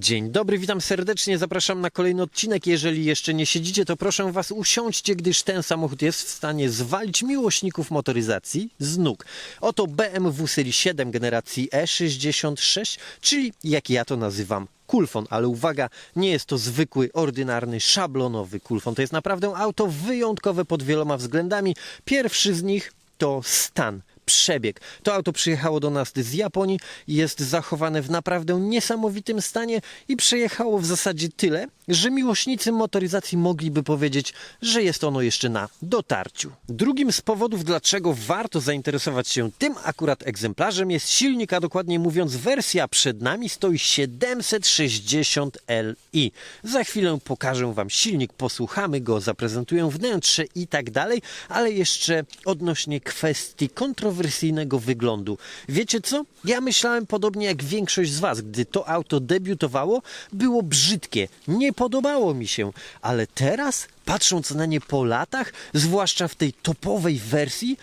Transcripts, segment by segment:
Dzień dobry, witam serdecznie, zapraszam na kolejny odcinek. Jeżeli jeszcze nie siedzicie, to proszę Was usiądźcie, gdyż ten samochód jest w stanie zwalić miłośników motoryzacji z nóg. Oto BMW serii 7 generacji E66, czyli jak ja to nazywam kulfon, ale uwaga, nie jest to zwykły, ordynarny, szablonowy kulfon. To jest naprawdę auto wyjątkowe pod wieloma względami. Pierwszy z nich to stan przebieg. To auto przyjechało do nas z Japonii, jest zachowane w naprawdę niesamowitym stanie i przejechało w zasadzie tyle, że miłośnicy motoryzacji mogliby powiedzieć, że jest ono jeszcze na dotarciu. Drugim z powodów, dlaczego warto zainteresować się tym akurat egzemplarzem jest silnik, a dokładniej mówiąc wersja przed nami stoi 760 Li. Za chwilę pokażę Wam silnik, posłuchamy go, zaprezentuję wnętrze i tak dalej, ale jeszcze odnośnie kwestii kontrowersyjnego wyglądu. Wiecie co? Ja myślałem podobnie jak większość z Was, gdy to auto debiutowało, było brzydkie, nie podobało mi się, ale teraz, patrząc na nie po latach, zwłaszcza w tej topowej wersji,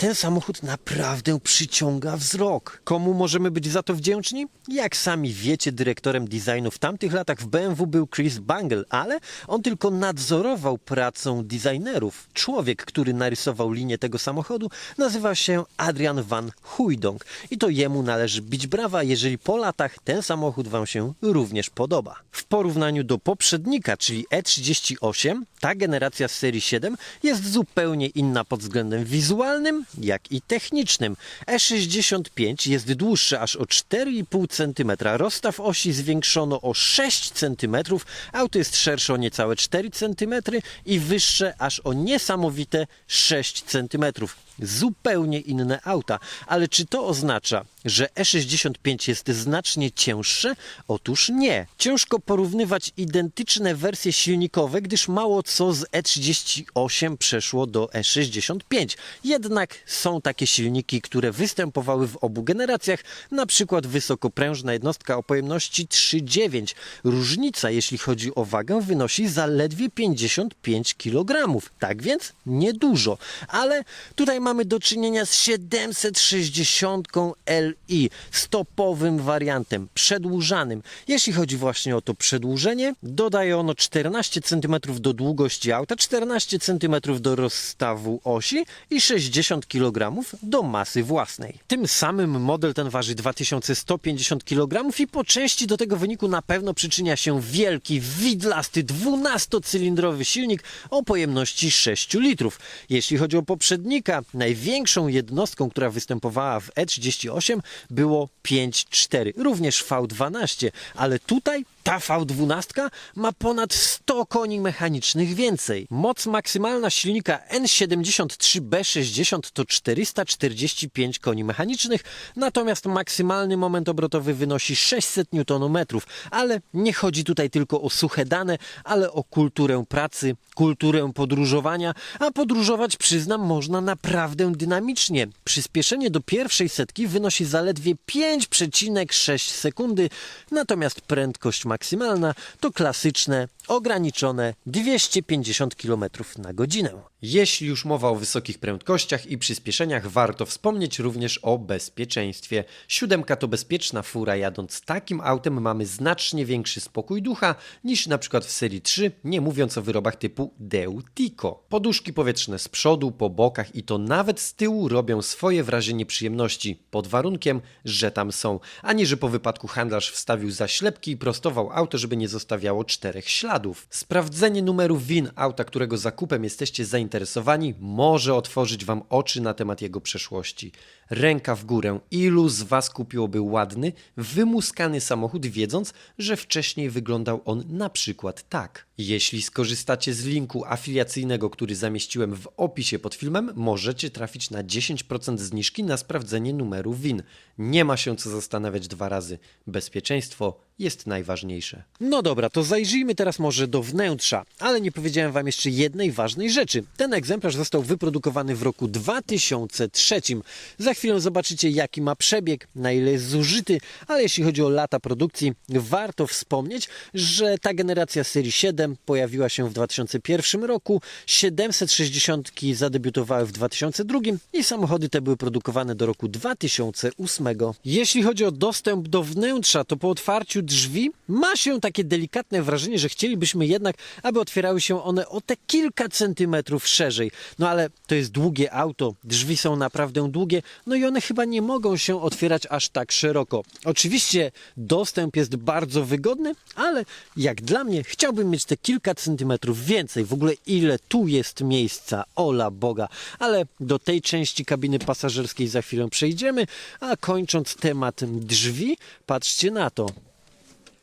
ten samochód naprawdę przyciąga wzrok. Komu możemy być za to wdzięczni? Jak sami wiecie, dyrektorem designu w tamtych latach w BMW był Chris Bangle, ale on tylko nadzorował pracę designerów. Człowiek, który narysował linię tego samochodu, nazywa się Adrian van Hooydonk i to jemu należy bić brawa, jeżeli po latach ten samochód Wam się również podoba. W porównaniu do poprzednika, czyli E38, ta generacja z serii 7 jest zupełnie inna pod względem wizualnym, jak i technicznym. E65 jest dłuższy aż o 4,5 cm, rozstaw osi zwiększono o 6 cm, auto jest szersze o niecałe 4 cm i wyższe aż o niesamowite 6 cm. Zupełnie inne auta, ale czy to oznacza, że E65 jest znacznie cięższe? Otóż nie. Ciężko porównywać identyczne wersje silnikowe, gdyż mało co z E38 przeszło do E65. Jednak są takie silniki, które występowały w obu generacjach, na przykład wysokoprężna jednostka o pojemności 3,9. Różnica, jeśli chodzi o wagę, wynosi zaledwie 55 kg. Tak więc niedużo, ale tutaj mamy do czynienia z 760 Li, stopowym wariantem, przedłużanym. Jeśli chodzi właśnie o to przedłużenie, dodaje ono 14 cm do długości auta, 14 cm do rozstawu osi i 60 kg do masy własnej. Tym samym model ten waży 2150 kg i po części do tego wyniku na pewno przyczynia się wielki, widlasty, 12-cylindrowy silnik o pojemności 6 litrów. Jeśli chodzi o poprzednika, największą jednostką, która występowała w E38 było 5.4, również V12, ale tutaj ta V12 ma ponad 100 koni mechanicznych więcej. Moc maksymalna silnika N73B60 to 445 koni mechanicznych, natomiast maksymalny moment obrotowy wynosi 600 Nm. Ale nie chodzi tutaj tylko o suche dane, ale o kulturę pracy, kulturę podróżowania, a podróżować przyznam można naprawdę dynamicznie. Przyspieszenie do pierwszej setki wynosi zaledwie 5,6 sekundy, natomiast prędkość maksymalna to klasyczne, ograniczone 250 km na godzinę. Jeśli już mowa o wysokich prędkościach i przyspieszeniach, warto wspomnieć również o bezpieczeństwie. Siódemka to bezpieczna fura, jadąc takim autem mamy znacznie większy spokój ducha niż na przykład w serii 3, nie mówiąc o wyrobach typu Deutico. Poduszki powietrzne z przodu, po bokach i to nawet z tyłu robią swoje wrażenie przyjemności, pod warunkiem, że tam są, a nie że po wypadku handlarz wstawił zaślepki i prostował auto, żeby nie zostawiało czterech śladów. Sprawdzenie numeru WIN auta, którego zakupem jesteście zainteresowani, może otworzyć Wam oczy na temat jego przeszłości. Ręka w górę. Ilu z Was kupiłoby ładny, wymuskany samochód, wiedząc, że wcześniej wyglądał on na przykład tak? Jeśli skorzystacie z linku afiliacyjnego, który zamieściłem w opisie pod filmem, możecie trafić na 10% zniżki na sprawdzenie numeru WIN. Nie ma się co zastanawiać dwa razy. Bezpieczeństwo jest najważniejsze. No dobra, to zajrzyjmy teraz może do wnętrza, ale nie powiedziałem Wam jeszcze jednej ważnej rzeczy. Ten egzemplarz został wyprodukowany w roku 2003. Za chwilę zobaczycie, jaki ma przebieg, na ile jest zużyty, ale jeśli chodzi o lata produkcji, warto wspomnieć, że ta generacja serii 7 pojawiła się w 2001 roku, 760 zadebiutowały w 2002 i samochody te były produkowane do roku 2008. Jeśli chodzi o dostęp do wnętrza, to po otwarciu drzwi ma się takie delikatne wrażenie, że chcielibyśmy jednak, aby otwierały się one o te kilka centymetrów szerzej. No ale to jest długie auto, drzwi są naprawdę długie, no i one chyba nie mogą się otwierać aż tak szeroko. Oczywiście dostęp jest bardzo wygodny, ale jak dla mnie chciałbym mieć te kilka centymetrów więcej. W ogóle ile tu jest miejsca, ola Boga. Ale do tej części kabiny pasażerskiej za chwilę przejdziemy, a kończąc temat drzwi, patrzcie na to.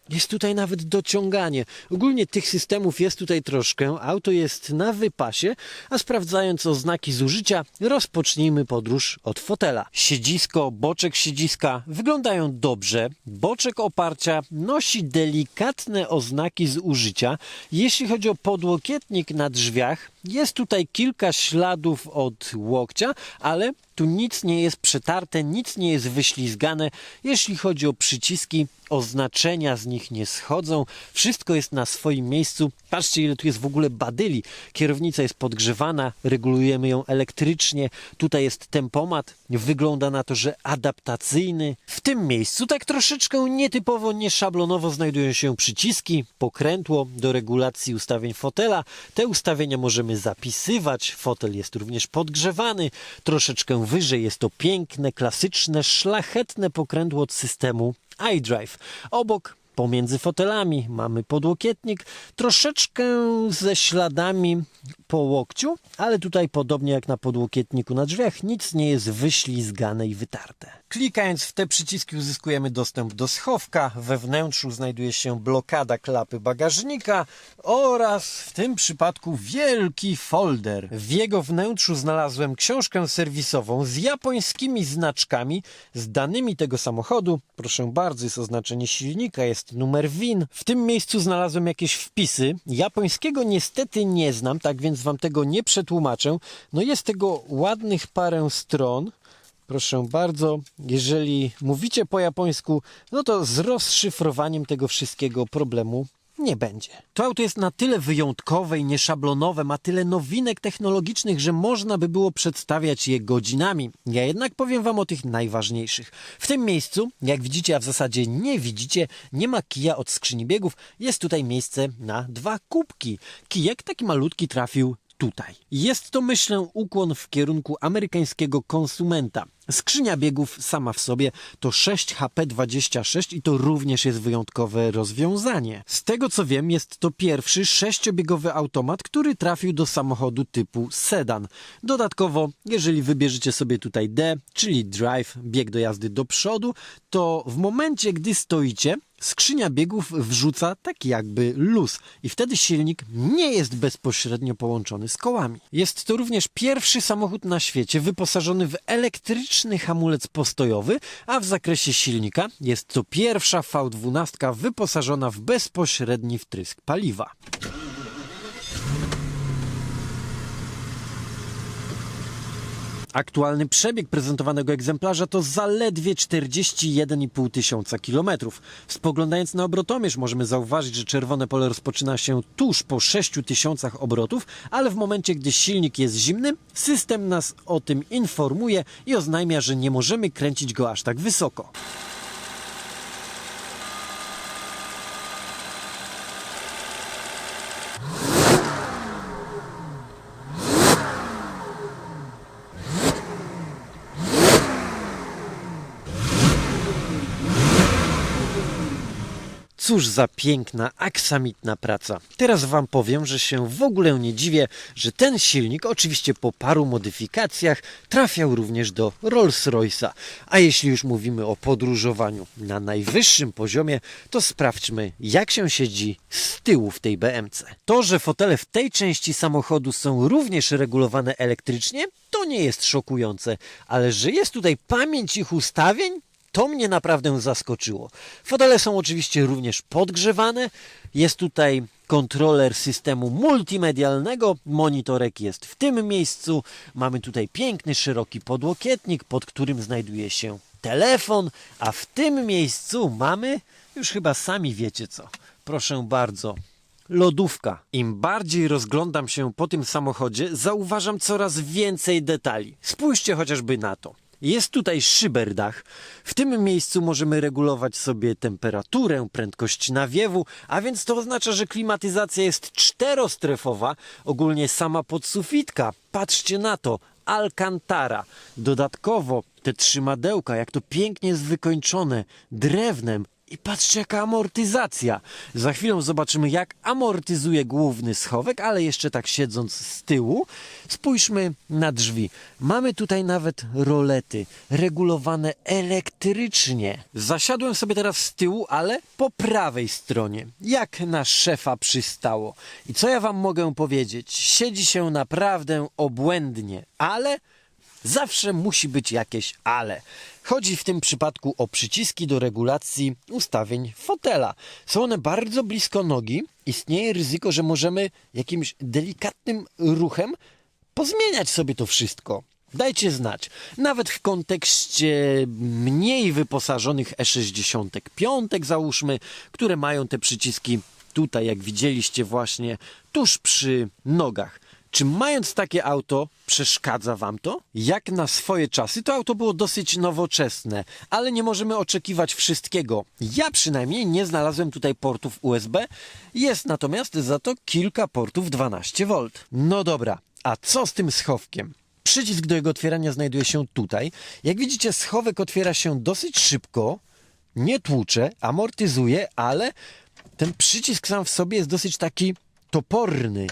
Jest tutaj nawet dociąganie. Ogólnie tych systemów jest tutaj troszkę. Auto jest na wypasie, a sprawdzając oznaki zużycia, rozpocznijmy podróż od fotela. Siedzisko, boczek siedziska wyglądają dobrze. Boczek oparcia nosi delikatne oznaki zużycia. Jeśli chodzi o podłokietnik na drzwiach, jest tutaj kilka śladów od łokcia, ale tu nic nie jest przetarte, nic nie jest wyślizgane. Jeśli chodzi o przyciski, oznaczenia z nich nie schodzą. Wszystko jest na swoim miejscu. Patrzcie, ile tu jest w ogóle badyli. Kierownica jest podgrzewana, regulujemy ją elektrycznie. Tutaj jest tempomat. Wygląda na to, że adaptacyjny. W tym miejscu tak troszeczkę nietypowo, nieszablonowo znajdują się przyciski, pokrętło do regulacji ustawień fotela. Te ustawienia możemy zapisywać. Fotel jest również podgrzewany. Troszeczkę wyżej jest to piękne, klasyczne, szlachetne pokrętło od systemu iDrive. Obok Pomiędzy fotelami mamy podłokietnik, troszeczkę ze śladami po łokciu, ale tutaj podobnie jak na podłokietniku na drzwiach, nic nie jest wyślizgane i wytarte. Klikając w te przyciski uzyskujemy dostęp do schowka. We wnętrzu znajduje się blokada klapy bagażnika oraz w tym przypadku wielki folder. W jego wnętrzu znalazłem książkę serwisową z japońskimi znaczkami, z danymi tego samochodu. Proszę bardzo, jest oznaczenie silnika, jest numer WIN. W tym miejscu znalazłem jakieś wpisy. Japońskiego niestety nie znam, tak więc wam tego nie przetłumaczę. No jest tego ładnych parę stron. Proszę bardzo, jeżeli mówicie po japońsku, no to z rozszyfrowaniem tego wszystkiego problemu nie będzie. To auto jest na tyle wyjątkowe i nieszablonowe, ma tyle nowinek technologicznych, że można by było przedstawiać je godzinami. Ja jednak powiem Wam o tych najważniejszych. W tym miejscu, jak widzicie, a w zasadzie nie widzicie, nie ma kija od skrzyni biegów. Jest tutaj miejsce na dwa kubki. Kijek taki malutki trafił tutaj. Jest to, myślę, ukłon w kierunku amerykańskiego konsumenta. Skrzynia biegów sama w sobie to 6HP26 i to również jest wyjątkowe rozwiązanie. Z tego co wiem, jest to pierwszy sześciobiegowy automat, który trafił do samochodu typu sedan. Dodatkowo, jeżeli wybierzecie sobie tutaj D, czyli drive, bieg do jazdy do przodu, to w momencie, gdy stoicie, Skrzynia biegów wrzuca taki jakby luz i wtedy silnik nie jest bezpośrednio połączony z kołami. Jest to również pierwszy samochód na świecie wyposażony w elektryczny hamulec postojowy, a w zakresie silnika jest to pierwsza V12 wyposażona w bezpośredni wtrysk paliwa. Aktualny przebieg prezentowanego egzemplarza to zaledwie 41,5 tysiąca kilometrów. Spoglądając na obrotomierz możemy zauważyć, że czerwone pole rozpoczyna się tuż po 6 tysiącach obrotów, ale w momencie, gdy silnik jest zimny, system nas o tym informuje i oznajmia, że nie możemy kręcić go aż tak wysoko. Cóż za piękna, aksamitna praca. Teraz Wam powiem, że się w ogóle nie dziwię, że ten silnik, oczywiście po paru modyfikacjach, trafiał również do Rolls-Royce'a. A jeśli już mówimy o podróżowaniu na najwyższym poziomie, to sprawdźmy, jak się siedzi z tyłu w tej BMC. To, że fotele w tej części samochodu są również regulowane elektrycznie, to nie jest szokujące, ale że jest tutaj pamięć ich ustawień, to mnie naprawdę zaskoczyło. Fotele są oczywiście również podgrzewane. Jest tutaj kontroler systemu multimedialnego. Monitorek jest w tym miejscu. Mamy tutaj piękny, szeroki podłokietnik, pod którym znajduje się telefon, a w tym miejscu mamy, już chyba sami wiecie co. Proszę bardzo, lodówka. Im bardziej rozglądam się po tym samochodzie, zauważam coraz więcej detali. Spójrzcie chociażby na to. Jest tutaj szyberdach. W tym miejscu możemy regulować sobie temperaturę, prędkość nawiewu, a więc to oznacza, że klimatyzacja jest czterostrefowa, ogólnie sama podsufitka. Patrzcie na to, Alcantara. Dodatkowo te trzymadełka, jak to pięknie jest wykończone drewnem. I patrzcie, jaka amortyzacja. Za chwilę zobaczymy, jak amortyzuje główny schowek, ale jeszcze tak siedząc z tyłu, spójrzmy na drzwi. Mamy tutaj nawet rolety regulowane elektrycznie. Zasiadłem sobie teraz z tyłu, ale po prawej stronie, jak na szefa przystało. I co ja wam mogę powiedzieć? Siedzi się naprawdę obłędnie, ale Zawsze musi być jakieś ale. Chodzi w tym przypadku o przyciski do regulacji ustawień fotela. Są one bardzo blisko nogi. Istnieje ryzyko, że możemy jakimś delikatnym ruchem pozmieniać sobie to wszystko. Dajcie znać. Nawet w kontekście mniej wyposażonych E65 załóżmy, które mają te przyciski tutaj, jak widzieliście właśnie, tuż przy nogach. Czy mając takie auto, przeszkadza Wam to? Jak na swoje czasy, to auto było dosyć nowoczesne, ale nie możemy oczekiwać wszystkiego. Ja przynajmniej nie znalazłem tutaj portów USB, jest natomiast za to kilka portów 12V. No dobra, a co z tym schowkiem? Przycisk do jego otwierania znajduje się tutaj. Jak widzicie, schowek otwiera się dosyć szybko, nie tłucze, amortyzuje, ale ten przycisk sam w sobie jest dosyć taki toporny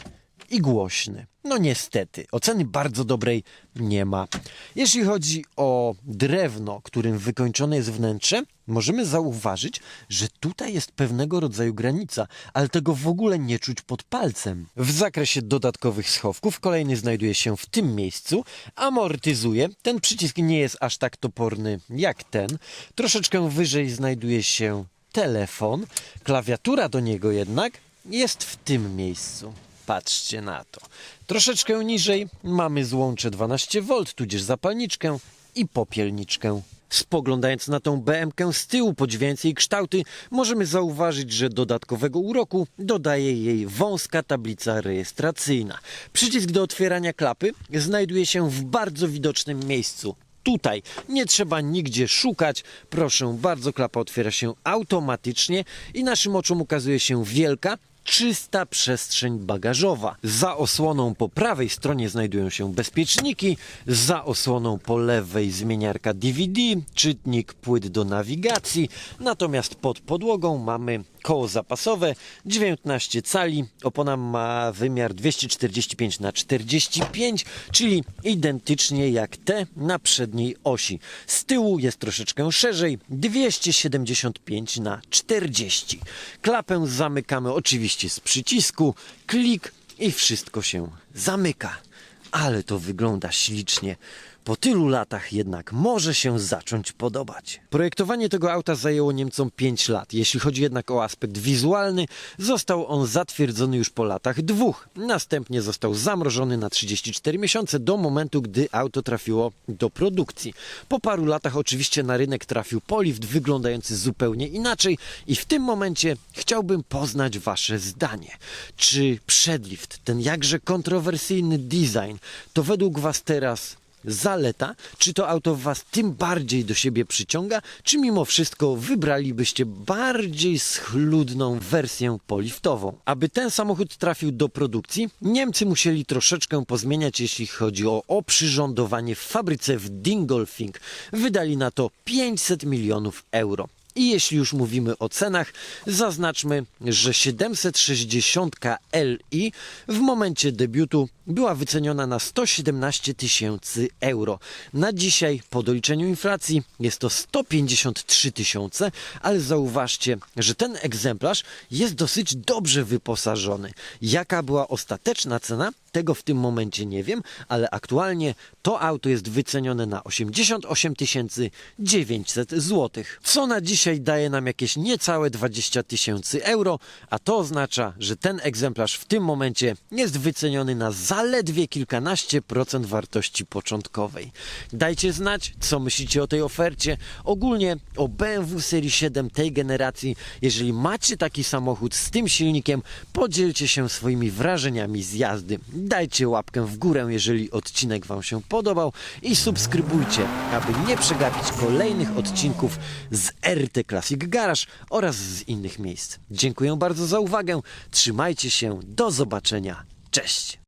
i głośny. No niestety, oceny bardzo dobrej nie ma. Jeśli chodzi o drewno, którym wykończone jest wnętrze, możemy zauważyć, że tutaj jest pewnego rodzaju granica, ale tego w ogóle nie czuć pod palcem. W zakresie dodatkowych schowków kolejny znajduje się w tym miejscu, amortyzuje. Ten przycisk nie jest aż tak toporny jak ten. Troszeczkę wyżej znajduje się telefon. Klawiatura do niego jednak jest w tym miejscu. Patrzcie na to. Troszeczkę niżej mamy złącze 12V, tudzież zapalniczkę i popielniczkę. Spoglądając na tą BMK z tyłu, podziwiając jej kształty, możemy zauważyć, że dodatkowego uroku dodaje jej wąska tablica rejestracyjna. Przycisk do otwierania klapy znajduje się w bardzo widocznym miejscu. Tutaj nie trzeba nigdzie szukać. Proszę bardzo, klapa otwiera się automatycznie i naszym oczom ukazuje się wielka, czysta przestrzeń bagażowa. Za osłoną po prawej stronie znajdują się bezpieczniki, za osłoną po lewej zmieniarka DVD, czytnik płyt do nawigacji, natomiast pod podłogą mamy koło zapasowe 19 cali, opona ma wymiar 245 na 45, czyli identycznie jak te na przedniej osi. Z tyłu jest troszeczkę szerzej 275 na 40. Klapę zamykamy z przycisku, klik i wszystko się zamyka. Ale to wygląda ślicznie. Po tylu latach jednak może się zacząć podobać. Projektowanie tego auta zajęło Niemcom 5 lat. Jeśli chodzi jednak o aspekt wizualny, został on zatwierdzony już po latach dwóch. Następnie został zamrożony na 34 miesiące do momentu, gdy auto trafiło do produkcji. Po paru latach oczywiście na rynek trafił polift wyglądający zupełnie inaczej i w tym momencie chciałbym poznać Wasze zdanie. Czy przedlift, ten jakże kontrowersyjny design, to według Was teraz zaleta? Czy to auto Was tym bardziej do siebie przyciąga, czy mimo wszystko wybralibyście bardziej schludną wersję poliftową? Aby ten samochód trafił do produkcji, Niemcy musieli troszeczkę pozmieniać, jeśli chodzi o oprzyrządowanie w fabryce w Dingolfing. Wydali na to 500 milionów euro. I jeśli już mówimy o cenach, zaznaczmy, że 760 Li w momencie debiutu była wyceniona na 117 tysięcy euro. Na dzisiaj, po doliczeniu inflacji, jest to 153 tysiące, ale zauważcie, że ten egzemplarz jest dosyć dobrze wyposażony. Jaka była ostateczna cena? Tego w tym momencie nie wiem, ale aktualnie to auto jest wycenione na 88 900 zł. Co na dzisiaj daje nam jakieś niecałe 20 tysięcy euro, a to oznacza, że ten egzemplarz w tym momencie jest wyceniony na zaledwie kilkanaście procent wartości początkowej. Dajcie znać, co myślicie o tej ofercie, ogólnie o BMW Serii 7 tej generacji. Jeżeli macie taki samochód z tym silnikiem, podzielcie się swoimi wrażeniami z jazdy. Dajcie łapkę w górę, jeżeli odcinek Wam się podobał i subskrybujcie, aby nie przegapić kolejnych odcinków z RT Classic Garage oraz z innych miejsc. Dziękuję bardzo za uwagę, trzymajcie się, do zobaczenia, cześć!